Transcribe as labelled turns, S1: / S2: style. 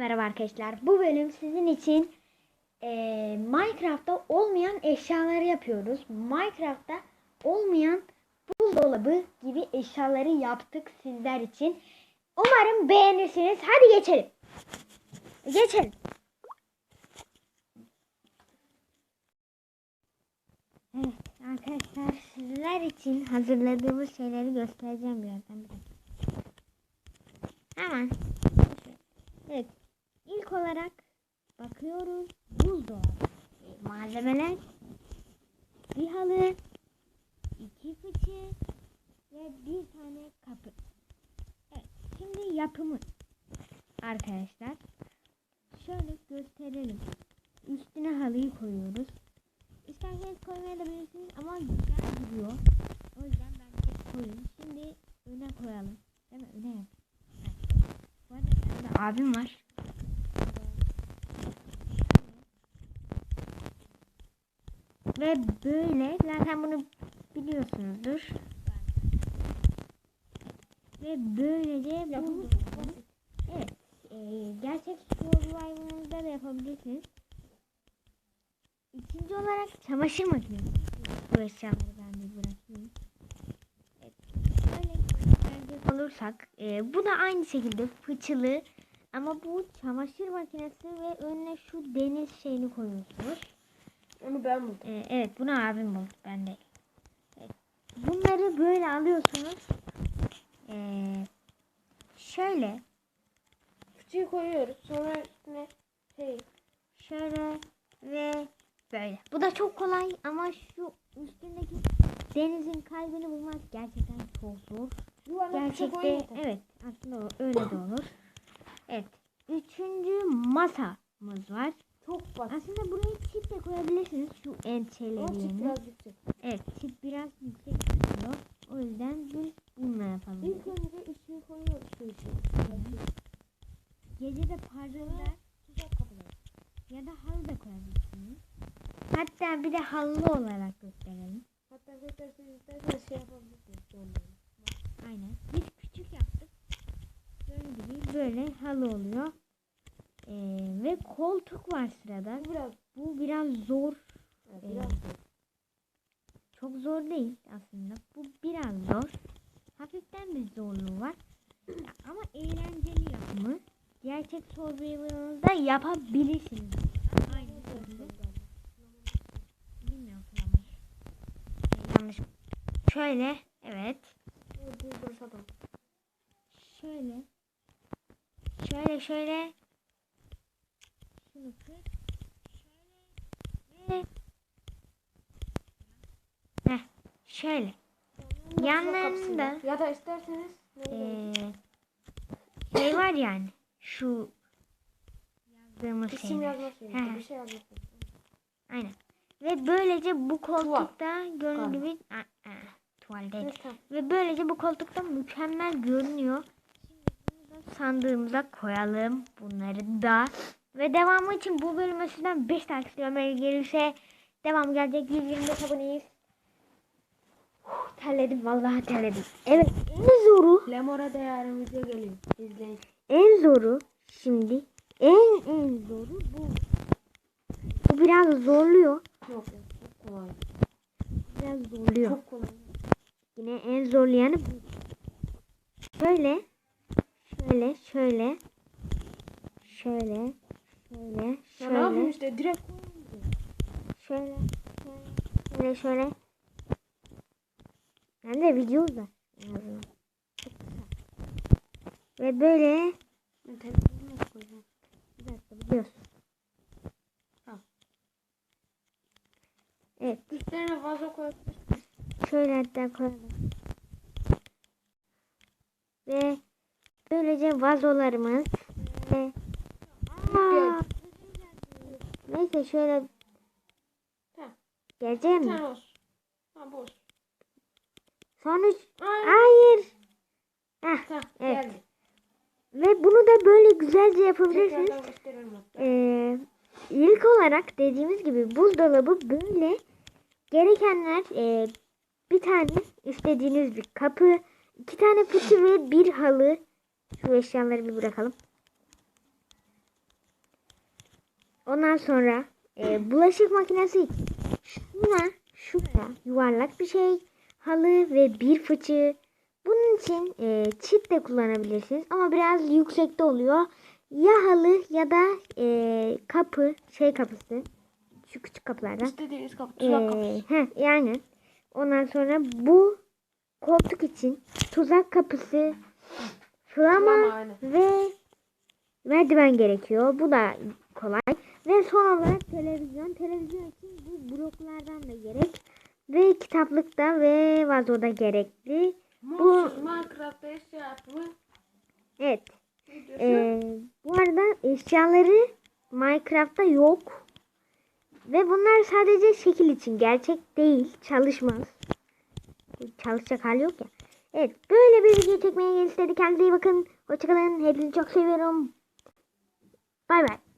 S1: Merhaba arkadaşlar. Bu bölüm sizin için eee, Minecraft'ta olmayan eşyaları yapıyoruz. Minecraft'ta olmayan buzdolabı gibi eşyaları yaptık sizler için. Umarım beğenirsiniz. Hadi geçelim. Geçelim. Evet arkadaşlar sizler için hazırladığımız şeyleri göstereceğim birazdan. Hemen. Olarak bakıyoruz. Buzdolabı. E, Malzemeler. Bir halı. iki fıçı. Ve bir tane kapı. Evet. Şimdi yapımı. Arkadaşlar. Şöyle gösterelim. Üstüne halıyı koyuyoruz. İsterseniz koymaya da bilirsiniz ama güzel duruyor. O yüzden bence koyun. Şimdi öne koyalım. Değil mi? Öne yap. Evet. Bu arada abim var. Ve böyle zaten bunu biliyorsunuzdur. Ve böylece bu Evet. E, gerçek survival'ınızda da yapabilirsiniz. İkinci olarak çamaşır makinesi. Bu eşyaları ben bir bırakayım. Evet. Gösterecek olursak e, bu da aynı şekilde fıçılı ama bu çamaşır makinesi ve önüne şu deniz şeyini koyuyorsunuz.
S2: Onu ben buldum.
S1: E, evet bunu abim buldu ben değil. Evet. Bunları böyle alıyorsunuz. E, şöyle
S2: Fıçıyı koyuyoruz. Sonra üstüne şey.
S1: Şöyle ve böyle. Bu da çok kolay ama şu üstündeki denizin kalbini bulmak gerçekten çok zor.
S2: Fıçı
S1: Gerçekte evet aslında öyle de olur. Evet. Üçüncü masamız var.
S2: Çok basit.
S1: Aslında buraya çip de koyabilirsiniz şu ençeleri
S2: çift
S1: yerine.
S2: biraz yüksek.
S1: Evet çip biraz yüksek tutuyor. O yüzden biz bununla yapalım.
S2: İlk önce ışığı koyuyoruz şu ışığı.
S1: Gece de parlıyorlar.
S2: Sıcak kapılar.
S1: Ya da halı da koyabilirsiniz. Hatta bir de halı olarak gösterelim.
S2: Hatta isterseniz isterseniz şey yapabilirsiniz.
S1: Aynen. Biz küçük yaptık. Gördüğünüz gibi böyle halı oluyor. Ee, ve koltuk var sırada.
S2: Bu biraz,
S1: Bu biraz zor.
S2: evet,
S1: Ee,
S2: biraz zor.
S1: Çok zor değil aslında. Bu biraz zor. Hafiften bir zorluğu var. Ama eğlenceli yapımı. Gerçek survival'ınızda yapabilirsiniz. Aynı şekilde. Bilmiyorum yanlış. Şey, yanlış. Şöyle. Evet. Şöyle. Şöyle şöyle. Şunu kır. Şöyle. Ve. Heh. Şöyle. Yanlarında
S2: Ya da isterseniz
S1: eee şey var yani. Şu yazdığımız şey.
S2: Bir şey.
S1: Aynen. Ve böylece bu koltukta
S2: Galiba.
S1: gibi Aa, aa, tuval değil.
S2: Evet, tamam.
S1: Ve böylece bu koltukta mükemmel görünüyor. Şimdi sandığımıza koyalım. Bunları da. Ve devamı için bu bölüme sizden 5 takip görmeye gelirse devam gelecek. 125 aboneyiz. Huh, terledim vallahi terledim. Evet en zoru
S2: Lemora da yarın video geliyor. İzleyin.
S1: en zoru şimdi en en zoru bu. Bu biraz zorluyor.
S2: Yok yok. Çok kolay.
S1: Biraz zorluyor.
S2: Çok kolay.
S1: Yine en zorlayanı bu. Şöyle. Şöyle, şöyle. Şöyle. Şöyle,
S2: Ya ne yapayım
S1: şöyle.
S2: işte direkt
S1: Şöyle. Şöyle, şöyle. Ben de video uzar. Ve böyle.
S2: Ben telefonumu nasıl koyacağım?
S1: Bir dakika biliyorsun. Evet.
S2: Üstlerine vazo koy.
S1: Şöyle hatta koyalım. Ve böylece vazolarımız ve Aa, neyse şöyle geleceğim
S2: Bir
S1: mi?
S2: olsun. Ha boş.
S1: Sonuç
S2: Ay.
S1: hayır. Heh,
S2: Tamam
S1: Evet.
S2: geldi.
S1: ve bunu da böyle güzelce yapabilirsiniz. Ee, ilk olarak dediğimiz gibi buzdolabı böyle gerekenler e, bir tane istediğiniz bir kapı, iki tane fıçı ve bir halı. Şu eşyaları bir bırakalım. Ondan sonra e, bulaşık makinesi şuna şuraya yuvarlak bir şey halı ve bir fıçı. Bunun için e, çit de kullanabilirsiniz ama biraz yüksekte oluyor. Ya halı ya da e, kapı şey kapısı şu küçük kapılardan.
S2: İstediğiniz kapı. Tuzak
S1: Ee,
S2: kapısı.
S1: heh, yani ondan sonra bu koltuk için tuzak kapısı, flama ve merdiven gerekiyor. Bu da kolay. Ve son olarak televizyon. Televizyon için bu bloklardan da gerek. Ve kitaplıkta ve vazoda gerekli.
S2: Modsuz Minecraft'ta eşya yapımı
S1: Evet. Ee, bu arada eşyaları Minecraft'ta yok. Ve bunlar sadece şekil için. Gerçek değil. Çalışmaz. Çalışacak hali yok ya. Evet. Böyle bir video çekmeye geldik. Kendinize iyi bakın. Hoşçakalın. Hepinizi çok seviyorum. Bay bay.